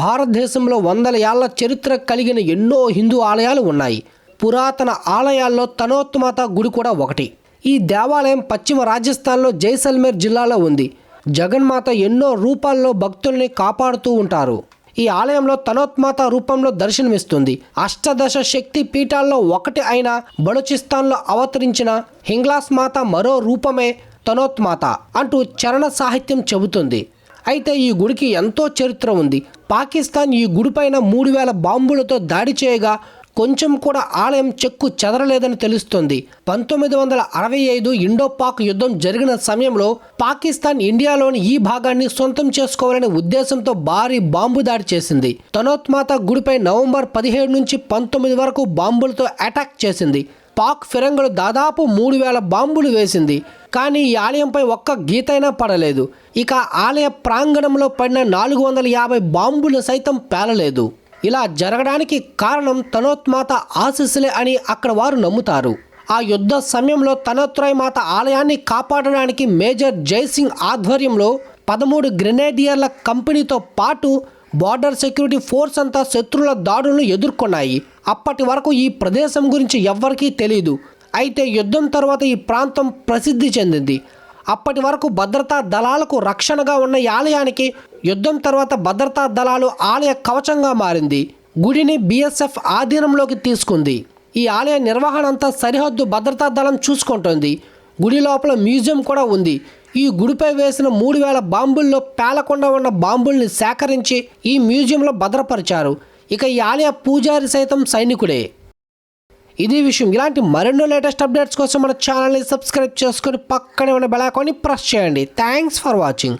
భారతదేశంలో వందల ఏళ్ళ చరిత్ర కలిగిన ఎన్నో హిందూ ఆలయాలు ఉన్నాయి. పురాతన ఆలయాల్లో తనోత్మాత గుడి కూడా ఒకటి. ఈ దేవాలయం పశ్చిమ రాజస్థాన్లో జైసల్మేర్ జిల్లాలో ఉంది. జగన్మాత ఎన్నో రూపాల్లో భక్తుల్ని కాపాడుతూ ఉంటారు. ఈ ఆలయంలో తనోత్మాత రూపంలో దర్శనమిస్తుంది. అష్టదశ శక్తి పీఠాల్లో ఒకటి అయిన బలుచిస్తాన్లో అవతరించిన హింగ్లాస్ మాత మరో రూపమే తనోత్మాత అంటూ చరణ సాహిత్యం చెబుతుంది. అయితే ఈ గుడికి ఎంతో చరిత్ర ఉంది. పాకిస్తాన్ ఈ గుడిపైన మూడు వేల బాంబులతో దాడి చేయగా కొంచెం కూడా ఆలయం చెక్కు చెదరలేదని తెలుస్తుంది. పంతొమ్మిది వందల అరవై ఐదు ఇండో పాక్ యుద్ధం జరిగిన సమయంలో పాకిస్తాన్ ఇండియాలోని ఈ భాగాన్ని సొంతం చేసుకోవాలనే ఉద్దేశంతో భారీ బాంబు దాడి చేసింది. తనోత్మాత గుడిపై నవంబర్ పదిహేడు నుంచి పంతొమ్మిది వరకు బాంబులతో అటాక్ చేసింది. పాక్ ఫిరంగులు దాదాపు మూడు వేల బాంబులు వేసింది. కానీ ఈ ఆలయంపై ఒక్క గీతైనా పడలేదు. ఇక ఆలయ ప్రాంగణంలో పడిన నాలుగు వందల యాభై బాంబులు సైతం పేలలేదు. ఇలా జరగడానికి కారణం తనోత్మాత ఆశీస్సులే అని అక్కడ వారు నమ్ముతారు. ఆ యుద్ధ సమయంలో తనోత్రయ మాత ఆలయాన్ని కాపాడడానికి మేజర్ జైసింగ్ ఆధ్వర్యంలో పదమూడు గ్రెనేడియర్ల కంపెనీతో పాటు బార్డర్ సెక్యూరిటీ ఫోర్స్ అంతా శత్రువుల దాడులను ఎదుర్కొన్నాయి. అప్పటి వరకు ఈ ప్రదేశం గురించి ఎవ్వరికీ తెలియదు అయితే యుద్ధం తర్వాత ఈ ప్రాంతం ప్రసిద్ధి చెందింది. అప్పటి వరకు భద్రతా దళాలకు రక్షణగా ఉన్న ఈ ఆలయానికి యుద్ధం తర్వాత భద్రతా దళాలు ఆలయ కవచంగా మారింది. గుడిని బిఎస్ఎఫ్ ఆధీనంలోకి తీసుకుంది. ఈ ఆలయ నిర్వహణ అంతా సరిహద్దు భద్రతా దళం చూసుకుంటోంది. గుడి లోపల మ్యూజియం కూడా ఉంది. ఈ గుడిపై వేసిన మూడు వేల బాంబుల్లో పేలకుండా ఉన్న బాంబుల్ని సేకరించి ఈ మ్యూజియంలో భద్రపరిచారు. ఇక ఈ ఆలయ పూజారి సైతం సైనికుడే. ఇది విషయం. ఇలాంటి మరెన్నో లేటెస్ట్ అప్డేట్స్ కోసం మన ఛానల్ని సబ్స్క్రైబ్ చేసుకొని పక్కనే ఉన్న బెలాకాన్ని ప్రెస్ చేయండి. Thanks for watching.